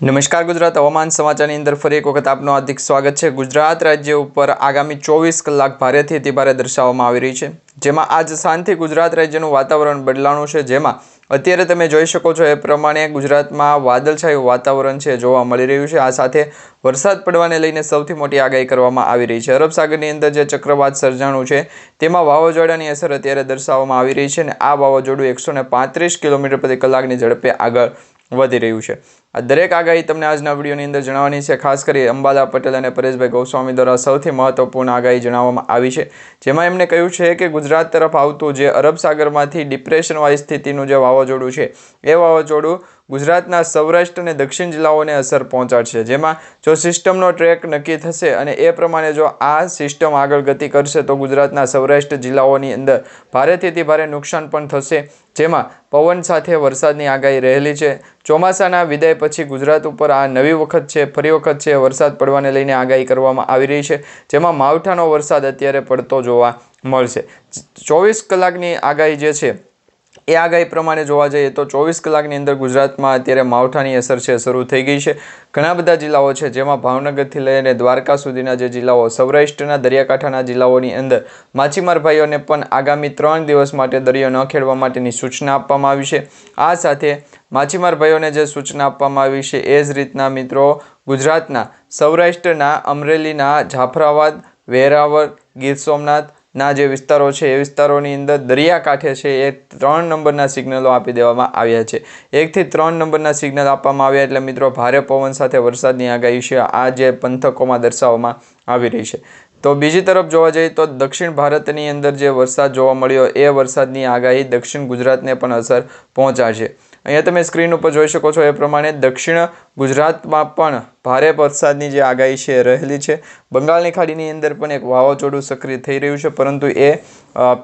નમસ્કાર ગુજરાત. હવામાન સમાચારની અંદર ફરી એક વખત આપનું હાર્દિક સ્વાગત છે. ગુજરાત રાજ્ય ઉપર આગામી ચોવીસ કલાક ભારેથી અતિભારે દર્શાવવામાં આવી રહી છે. જેમાં આજ સાંજથી ગુજરાત રાજ્યનું વાતાવરણ બદલાણું છે. જેમાં અત્યારે તમે જોઈ શકો છો એ પ્રમાણે ગુજરાતમાં વાદળછાયું વાતાવરણ છે, જોવા મળી રહ્યું છે. આ સાથે વરસાદ પડવાને લઈને સૌથી મોટી આગાહી કરવામાં આવી રહી છે. અરબ સાગરની અંદર જે ચક્રવાત સર્જાણું છે, તેમાં વાવાઝોડાની અસર અત્યારે દર્શાવવામાં આવી રહી છે અને આ વાવાઝોડું એકસો ને પાંત્રીસ કિલોમીટર પ્રતિ કલાકની ઝડપે આગળ વધી રહ્યું છે. આ દરેક આગાહી તમને આજના વિડીયોની અંદર જણાવવાની છે. ખાસ કરી અંબાલા પટેલ અને પરેશભાઈ ગોસ્વામી દ્વારા સૌથી મહત્વપૂર્ણ આગાહી જણાવવામાં આવી છે. જેમાં એમણે કહ્યું છે કે ગુજરાત તરફ આવતું જે અરબ સાગરમાંથી ડિપ્રેશનવાળી સ્થિતિનું જે વાવાઝોડું છે, એ વાવાઝોડું ગુજરાતના સૌરાષ્ટ્ર અને દક્ષિણ જિલ્લાઓને અસર પહોંચાડશે, જેમાં જો સિસ્ટમનો ટ્રેક નક્કી થશે અને એ પ્રમાણે જો આ સિસ્ટમ આગળ ગતિ કરશે, તો ગુજરાતના સૌરાષ્ટ્ર જિલ્લાઓની અંદર ભારેથી ભારે નુકસાન પણ થશે, જેમાં પવન સાથે વરસાદની આગાહી રહેલી છે. ચોમાસાના વિદાય પછી ગુજરાત ઉપર આ નવી વખત છે, ફરી વખત છે, વરસાદ પડવાને લઈને આગાહી કરવામાં આવી રહી છે, જેમાં માવઠાનો વરસાદ અત્યારે પડતો જોવા મળશે. ચોવીસ કલાકની આગાહી જે છે એ આગાહી પ્રમાણે જોવા જઈએ તો ચોવીસ કલાકની અંદર ગુજરાતમાં અત્યારે માવઠાની અસર છે, શરૂ થઈ ગઈ છે. ઘણા બધા જિલ્લાઓ છે, જેમાં ભાવનગરથી લઈને દ્વારકા સુધીના જે જિલ્લાઓ, સૌરાષ્ટ્રના દરિયાકાંઠાના જિલ્લાઓની અંદર માછીમાર ભાઈઓને પણ આગામી ત્રણ દિવસ માટે દરિયો ન ખેડવા માટેની સૂચના આપવામાં આવી છે. આ સાથે માછીમાર ભાઈઓને જે સૂચના આપવામાં આવી છે, એ જ રીતના મિત્રો ગુજરાતના સૌરાષ્ટ્રના અમરેલીના જાફરાબાદ, વેરાવળ, ગીર સોમનાથ ના, જે વિસ્તારો છે, એ વિસ્તારોની અંદર દરિયાકાંઠે છે, એ ત્રણ નંબરના સિગ્નલો આપી દેવામાં આવ્યા છે. એકથી ત્રણ નંબરના સિગ્નલ આપવામાં આવ્યા એટલે મિત્રો ભારે પવન સાથે વરસાદની આગાહી છે, આ જે પંથકોમાં દર્શાવવામાં આવી રહી છે. તો બીજી તરફ જોવા જઈએ તો દક્ષિણ ભારતની અંદર જે વરસાદ જોવા મળ્યો, એ વરસાદની આગાહી દક્ષિણ ગુજરાતને પણ અસર પહોંચાડશે. અહીંયા તમે સ્ક્રીન ઉપર જોઈ શકો છો એ પ્રમાણે દક્ષિણ ગુજરાતમાં પણ ભારે વરસાદની જે આગાહી છે રહેલી છે. બંગાળની ખાડીની અંદર પણ એક વાવાઝોડું સક્રિય થઈ રહ્યું છે, પરંતુ એ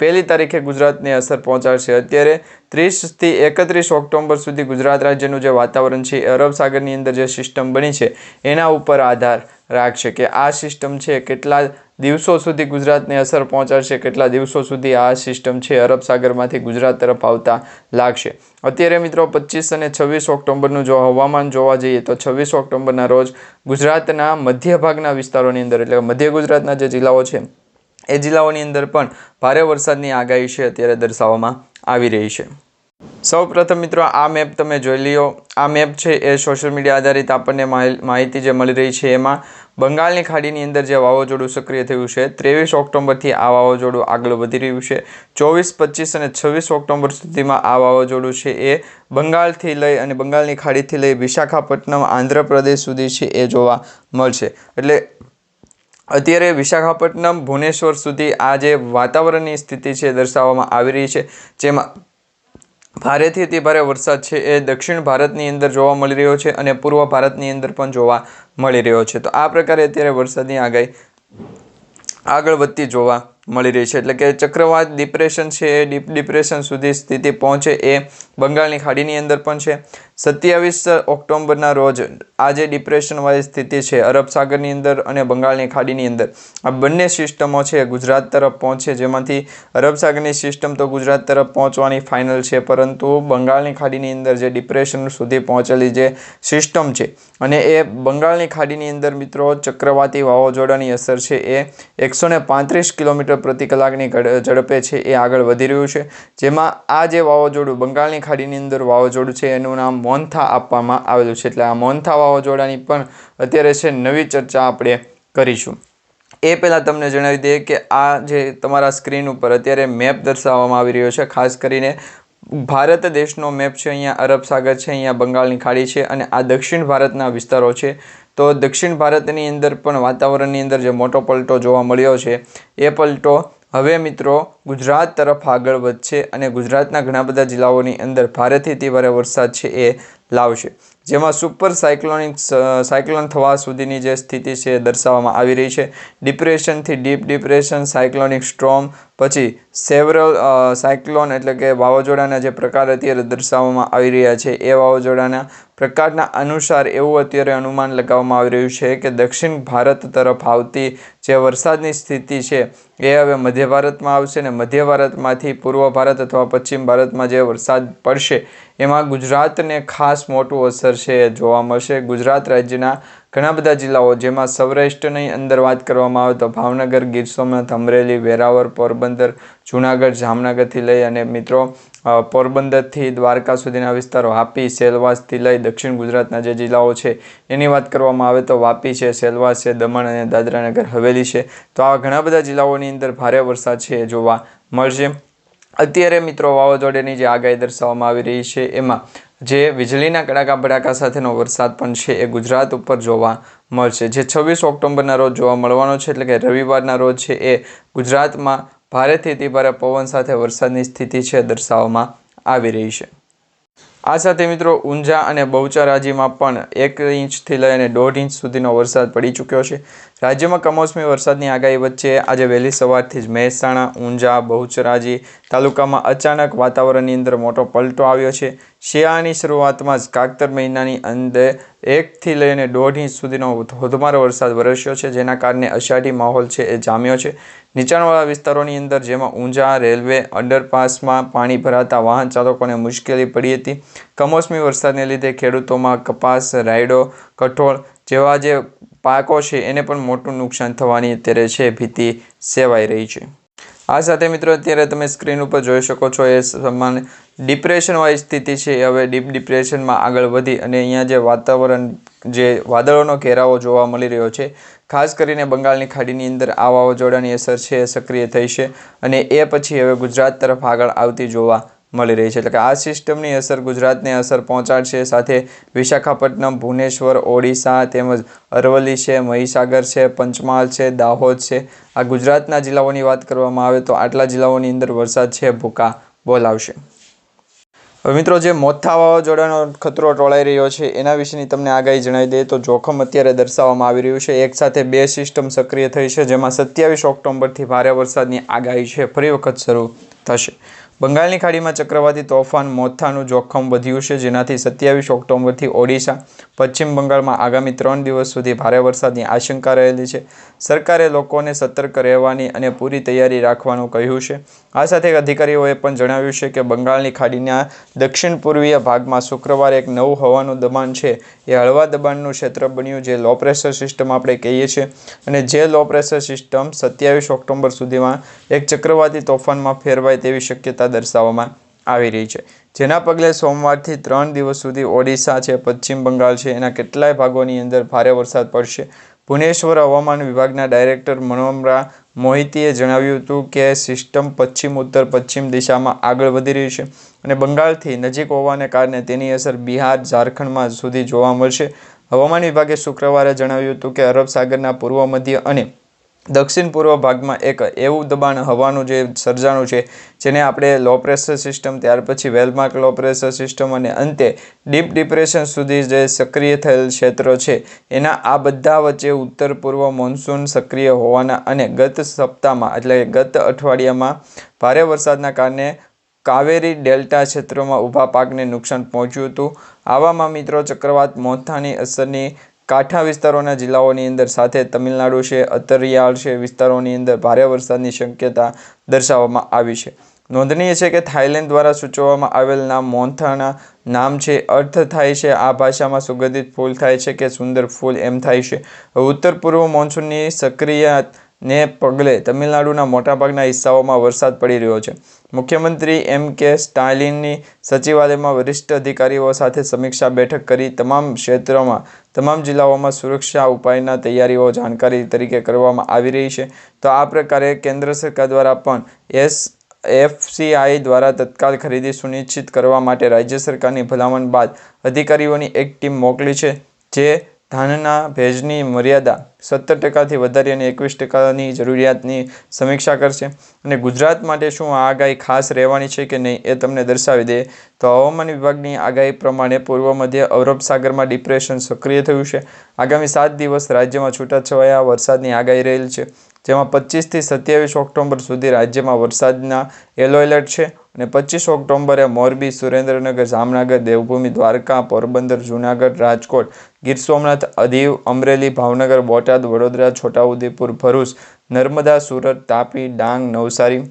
પહેલી તારીખે ગુજરાતને અસર પહોંચાડશે. અત્યારે ત્રીસથી એકત્રીસ ઓક્ટોબર સુધી ગુજરાત રાજ્યનું જે વાતાવરણ છે અરબ સાગરની અંદર જે સિસ્ટમ બની છે, એના ઉપર આધાર રાખશે કે આ સિસ્ટમ છે, કેટલા દિવસો સુધી ગુજરાતને અસર પહોંચાડશે, કેટલા દિવસો સુધી આ સિસ્ટમ છે, અરબ સાગરમાંથી ગુજરાત તરફ આવતા લાગશે. અત્યારે મિત્રો પચીસ અને છવ્વીસ ઓક્ટોબરનું જો હવામાન જોવા જઈએ તો છવ્વીસ ઓક્ટોબરના રોજ ગુજરાતના મધ્ય ભાગના વિસ્તારોની અંદર, એટલે મધ્ય ગુજરાતના જે જિલ્લાઓ છે, એ જિલ્લાઓની અંદર પણ ભારે વરસાદની આગાહી છે અત્યારે દર્શાવવામાં આવી રહી છે. સૌ પ્રથમ મિત્રો, આ મેપ તમે જોઈ લ્યો. આ મેપ છે એ સોશિયલ મીડિયા આધારિત આપણને માહિતી જે મળી રહી છે એમાં બંગાળની ખાડીની અંદર જે વાવાઝોડું સક્રિય થયું છે, ત્રેવીસ ઓક્ટોબરથી આ વાવાઝોડું આગળ વધી રહ્યું છે. ચોવીસ, પચીસ અને છવ્વીસ ઓક્ટોબર સુધીમાં આ વાવાઝોડું છે એ બંગાળથી લઈ અને બંગાળની ખાડીથી લઈ વિશાખાપટ્ટનમ, આંધ્રપ્રદેશ સુધી છે એ જોવા મળશે. એટલે અત્યારે વિશાખાપટ્ટનમ, ભુવનેશ્વર સુધી આ જે વાતાવરણની સ્થિતિ છે દર્શાવવામાં આવી રહી છે. જેમાં ભારેથી અતિ ભારે વરસાદ છે એ દક્ષિણ ભારતની અંદર જોવા મળી રહ્યો છે અને પૂર્વ ભારતની અંદર પણ જોવા મળી રહ્યો છે. તો આ પ્રકારે અત્યારે વરસાદની આગાહી આગળ વધતી જોવા મળી રહી છે. એટલે કે ચક્રવાત ડિપ્રેશન છે એ ડીપ ડિપ્રેશન સુધી સ્થિતિ પહોંચે એ બંગાળની ખાડીની અંદર પણ છે. સત્યાવીસ ઓક્ટોબરના રોજ આ જે ડિપ્રેશનવાળી સ્થિતિ છે. અરબ સાગરની અંદર અને બંગાળની ખાડીની અંદર. આ બંને સિસ્ટમો છે ગુજરાત તરફ પહોંચે જેમાંથી અરબ સાગરની સિસ્ટમ તો ગુજરાત તરફ પહોંચવાની ફાઇનલ છે. પરંતુ બંગાળની ખાડીની અંદર જે ડિપ્રેશન સુધી પહોંચેલી જે સિસ્ટમ છે અને એ બંગાળની ખાડીની અંદર મિત્રો ચક્રવાતી વાવાઝોડાની અસર છે એ એકસો પાંત્રીસ કિલોમીટર પ્રતિ કલાકની ઝડપે છે એ આગળ વધી રહ્યું છે. જેમાં આ જે વાવાઝોડું, બંગાળની ખાડીની અંદર વાવાઝોડું છે એનું નામ મોન્થા આપવામાં આવેલું છે. એટલે આ મોન્થા વાવાઝોડાની પણ અત્યારે છે નવી ચર્ચા આપણે કરીશું. એ પહેલાં તમને જણાવી દઈએ કે આ જે તમારા સ્ક્રીન ઉપર અત્યારે મેપ દર્શાવવામાં આવી રહ્યો છે. ખાસ કરીને ભારત દેશનો મેપ છે. અહીંયા અરબ સાગર છે, અહીંયા બંગાળની ખાડી છે અને આ દક્ષિણ ભારતના વિસ્તારો છે. તો દક્ષિણ ભારતની અંદર પણ વાતાવરણની અંદર જે મોટો પલટો જોવા મળ્યો છે, એ પલટો હવે મિત્રો, ગુજરાત તરફ આગળ વધશે અને ગુજરાતના ઘણા બધા જિલ્લાઓની અંદર ભારેથી તીવ્ર વરસાદ છે એ લાવશે. જેમાં સુપર સાયક્લોનિક સાયક્લોન થવા સુધીની જે સ્થિતિ છે દર્શાવવામાં આવી રહી છે. ડિપ્રેશનથી ડીપ ડિપ્રેશન, સાયક્લોનિક સ્ટ્રોમ પછી સેવરલ સાયક્લોન એટલે કે વાવાઝોડાના જે પ્રકાર અત્યારે દર્શાવવામાં આવી રહ્યા છે, એ વાવાઝોડાના પ્રકારના અનુસાર એવું અત્યારે અનુમાન લગાવવામાં આવી રહ્યું છે કે દક્ષિણ ભારત તરફ આવતી જે વરસાદની સ્થિતિ છે, એ હવે મધ્ય ભારતમાં આવશે ને મધ્ય ભારતમાંથી પૂર્વ ભારત અથવા પશ્ચિમ ભારતમાં જે વરસાદ પડશે, એમાં ગુજરાતને ખાસ મોટું અસર છે જોવા મળશે. ગુજરાત રાજ્યના ઘણા બધા જિલ્લાઓ જેમાં સૌરાષ્ટ્રની અંદર વાત કરવામાં આવે તો ભાવનગર, ગીર સોમનાથ, અમરેલી, વેરાવળ, પોરબંદર, જૂનાગઢ, જામનગરથી લઈ અને મિત્રો પોરબંદરથી દ્વારકા સુધીના વિસ્તારો વાપી સેલવાસથી લઈ દક્ષિણ ગુજરાતના જે જિલ્લાઓ છે, એની વાત કરવામાં આવે તો વાપી છે, સેલવાસ છે, દમણ અને દાદરાનગર હવેલી છે. તો આવા ઘણા બધા જિલ્લાઓની અંદર ભારે વરસાદ છે એ જોવા મળશે. અત્યારે મિત્રો વાવાઝોડાની જે આગાહી દર્શાવવામાં આવી રહી છે એમાં જે વીજળીના કડાકા ભડાકા સાથેનો વરસાદ પણ છે એ ગુજરાત ઉપર જોવા મળશે. જે છવ્વીસ ઓક્ટોબરના રોજ જોવા મળવાનો છે, એટલે કે રવિવારના રોજ છે, એ ગુજરાતમાં ભારેથી અતિભારે પવન સાથે વરસાદની સ્થિતિ છે દર્શાવવામાં આવી રહી છે. આ સાથે મિત્રો ઊંઝા અને બહુચરાજીમાં પણ એક ઇંચથી લઈને દોઢ ઇંચ સુધીનો વરસાદ પડી ચૂક્યો છે. રાજ્યમાં કમોસમી વરસાદની આગાહી વચ્ચે આજે વહેલી સવારથી જ મહેસાણા, ઊંઝા, બહુચરાજી તાલુકામાં અચાનક વાતાવરણની અંદર મોટો પલટો આવ્યો છે. શિયાળાની શરૂઆતમાં જ કાકતર મહિનાની અંદર એકથી લઈને દોઢ સુધીનો ધોધમાર વરસાદ વરસ્યો છે, જેના કારણે અષાઢી માહોલ છે એ જામ્યો છે. નીચાણવાળા વિસ્તારોની અંદર, જેમાં ઊંઝા રેલવે અંડરપાસમાં પાણી ભરાતા વાહન ચાલકોને મુશ્કેલી પડી હતી. કમોસમી વરસાદને લીધે ખેડૂતોમાં કપાસ, રાયડો, કઠોળ જેવા જે પાકો છે, એને પણ મોટું નુકસાન થવાની અત્યારે છે ભીતિ સેવાઈ રહી છે. આ સાથે મિત્રો, અત્યારે તમે સ્ક્રીન ઉપર જોઈ શકો છો એ સમાન ડિપ્રેશનવાળી સ્થિતિ છે. હવે ડીપ ડિપ્રેશનમાં આગળ વધી અને અહીંયા જે વાતાવરણ, જે વાદળોનો ઘેરાવો જોવા મળી રહ્યો છે, ખાસ કરીને બંગાળની ખાડીની અંદર આ વાવાઝોડાની અસર છે સક્રિય થઈ છે અને એ પછી હવે ગુજરાત તરફ આગળ આવતી જોવા મળી રહી છે. એટલે કે આ સિસ્ટમની અસર ગુજરાતને અસર પહોંચાડશે. સાથે વિશાખાપટ્ટનમ, ભુવનેશ્વર, ઓડિશા તેમજ અરવલ્લી છે, મહીસાગર છે, પંચમહાલ છે, દાહોદ છે. આ ગુજરાતના જિલ્લાઓની વાત કરવામાં આવે તો આટલા જિલ્લાઓની અંદર વરસાદ છે, ભૂકા બોલાવશે. મિત્રો, જે મોથા વાવાઝોડાનો ખતરો ટોળાઈ રહ્યો છે, એના વિશેની તમને આગાહી જણાવી દઈએ તો જોખમ અત્યારે દર્શાવવામાં આવી રહ્યું છે. એક સાથે બે સિસ્ટમ સક્રિય થઈ છે, જેમાં સત્યાવીસ ઓક્ટોબરથી ભારે વરસાદની આગાહી છે. ફરી વખત શરૂ થશે. બંગાળની ખાડીમાં ચક્રવાતી તોફાન મોથાનું જોખમ વધ્યું છે, જેનાથી સત્યાવીસ ઓક્ટોબરથી ઓડિશા, પશ્ચિમ બંગાળમાં આગામી ત્રણ દિવસ સુધી ભારે વરસાદની આશંકા રહેલી છે. સરકારે લોકોને સતર્ક રહેવાની અને પૂરી તૈયારી રાખવાનું કહ્યું છે. આ સાથે અધિકારીઓએ પણ જણાવ્યું છે કે બંગાળની ખાડીના દક્ષિણ પૂર્વીય ભાગમાં શુક્રવારે એક નવું હવાનું દબાણ છે. એ હળવા દબાણનું ક્ષેત્ર બન્યું જે લો પ્રેશર સિસ્ટમ આપણે કહીએ છીએ. અને જે લો પ્રેશર સિસ્ટમ સત્યાવીસ ઓક્ટોબર સુધીમાં એક ચક્રવાતી તોફાનમાં ફેરવાય તેવી શક્યતા દર્શાવવામાં આવી રહી છે. જેના પગલે સોમવારથી ત્રણ દિવસ સુધી ઓડિશા છે, પશ્ચિમ બંગાળ છે, એના કેટલાય ભાગોની અંદર ભારે વરસાદ પડશે. ભુવનેશ્વર હવામાન વિભાગના ડાયરેક્ટર મનોમરા મોહિતીએ જણાવ્યું હતું કે સિસ્ટમ પશ્ચિમ, ઉત્તર, પશ્ચિમ દિશામાં આગળ વધી રહી છે અને બંગાળથી નજીક હોવાને કારણે તેની અસર બિહાર, ઝારખંડમાં સુધી જોવા મળશે. હવામાન વિભાગે શુક્રવારે જણાવ્યું હતું કે અરબ સાગરના પૂર્વ, મધ્ય અને દક્ષિણ પૂર્વ ભાગમાં એક એવું દબાણ હવાનું જે સર્જાણું છે, જેને આપણે લો પ્રેશર સિસ્ટમ ત્યાર પછી વેલમાર્ક લો પ્રેશર સિસ્ટમ અને અંતે ડીપ ડિપ્રેશન સુધી જે સક્રિય થયેલ ક્ષેત્રો છે, એના આ બધા વચ્ચે ઉત્તર પૂર્વ મોન્સૂન સક્રિય હોવાના અને ગત સપ્તાહમાં, એટલે ગત અઠવાડિયામાં ભારે વરસાદના કારણે કાવેરી ડેલ્ટા ક્ષેત્રોમાં ઊભા પાકને નુકસાન પહોંચ્યું હતું. આવામાં મિત્રો ચક્રવાત મોથાની અસરની કાંઠા વિસ્તારોના જિલ્લાઓની અંદર સાથે તમિલનાડુ છે અતરિયાળ છે વિસ્તારોની અંદર ભારે વરસાદની શક્યતા દર્શાવવામાં આવી છે. નોંધનીય છે કે થાઇલેન્ડ દ્વારા સૂચવવામાં આવેલ નામ મોન્થાના નામ છે. અર્થ થાય છે આ ભાષામાં સુગંધિત ફૂલ થાય છે કે સુંદર ફૂલ એમ થાય છે. ઉત્તર પૂર્વ મોન્સૂનની સક્રિયને પગલે તમિલનાડુના મોટાભાગના હિસ્સાઓમાં વરસાદ પડી રહ્યો છે. મુખ્યમંત્રી એમ કે સ્ટાલિનની સચિવાલયમાં વરિષ્ઠ અધિકારીઓ સાથે સમીક્ષા બેઠક કરી તમામ ક્ષેત્રોમાં, તમામ જિલ્લાઓમાં સુરક્ષા ઉપાયના તૈયારીઓ જાણકારી તરીકે કરવામાં આવી રહી છે. તો આ પ્રકારે કેન્દ્ર સરકાર દ્વારા પણ એસ એફસીઆઈ દ્વારા તત્કાલ ખરીદી સુનિશ્ચિત કરવા માટે રાજ્ય સરકારની ભલામણ બાદ અધિકારીઓની એક ટીમ મોકલી છે, જે ધાનના ભેજની મર્યાદા સત્તર ટકાથી વધારી અને એકવીસ ટકાની જરૂરિયાતની સમીક્ષા કરશે. અને ગુજરાત માટે શું આ આગાહી ખાસ રહેવાની છે કે નહીં એ તમને દર્શાવી દે. તો હવામાન વિભાગની આગાહી પ્રમાણે પૂર્વ મધ્ય અરબ સાગરમાં ડિપ્રેશન સક્રિય થયું છે. આગામી સાત દિવસ રાજ્યમાં છૂટાછવાયા વરસાદની આગાહી રહેલ છે. જેમાં પચીસથી સત્યાવીસ ઓક્ટોબર સુધી રાજ્યમાં વરસાદના યલો એલર્ટ છે અને પચીસ ઓક્ટોબરે મોરબી, સુરેન્દ્રનગર, જામનગર, દેવભૂમિ, દ્વારકા, પોરબંદર, જૂનાગઢ, રાજકોટ, ગીર સોમનાથ અધીવ અમરેલી, ભાવનગર, બોટાદ, વડોદરા, છોટાઉદેપુર, ભરૂચ, નર્મદા, સુરત, તાપી, ડાંગ, નવસારી,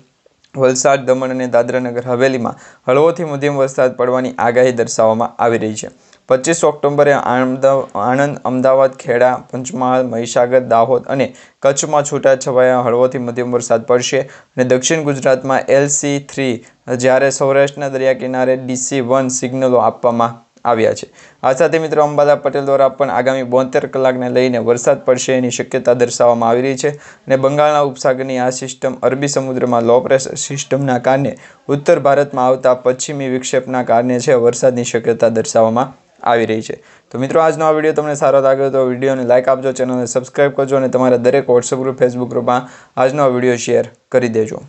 વલસાડ, દમણ અને દાદરાનગર હવેલીમાં હળવોથી મધ્યમ વરસાદ પડવાની આગાહી દર્શાવવામાં આવી રહી છે. પચીસ ઓક્ટોબરે આણંદ અમદાવાદ, ખેડા, પંચમહાલ, મહીસાગર, દાહોદ અને કચ્છમાં છૂટાછવાયા હળવોથી મધ્યમ વરસાદ પડશે અને દક્ષિણ ગુજરાતમાં એલસી થ્રી જ્યારે સૌરાષ્ટ્રના દરિયા કિનારે ડીસી વન સિગ્નલો આપવામાં આવ્યા છે. આ સાથે મિત્રો અંબાલા પટેલ દ્વારા પણ આગામી બોતેર કલાકને લઈને વરસાદ પડશે એની શક્યતા દર્શાવવામાં આવી રહી છે અને બંગાળના ઉપસાગરની આ સિસ્ટમ અરબી સમુદ્રમાં લો પ્રેશર સિસ્ટમના કારણે ઉત્તર ભારતમાં આવતા પશ્ચિમી વિક્ષેપના કારણે છે વરસાદની શક્યતા દર્શાવવામાં આવી રહી છે. તો મિત્રો, આજનો આ વીડિયો તમને સારો લાગ્યો તો વિડીયોને લાઇક આપજો, ચેનલને સબસ્ક્રાઈબ કરજો અને તમારા દરેક વોટ્સઅપ ગ્રુપ ફેસબુક ગ્રુપમાં આજનો આ વીડિયો શેર કરી દેજો.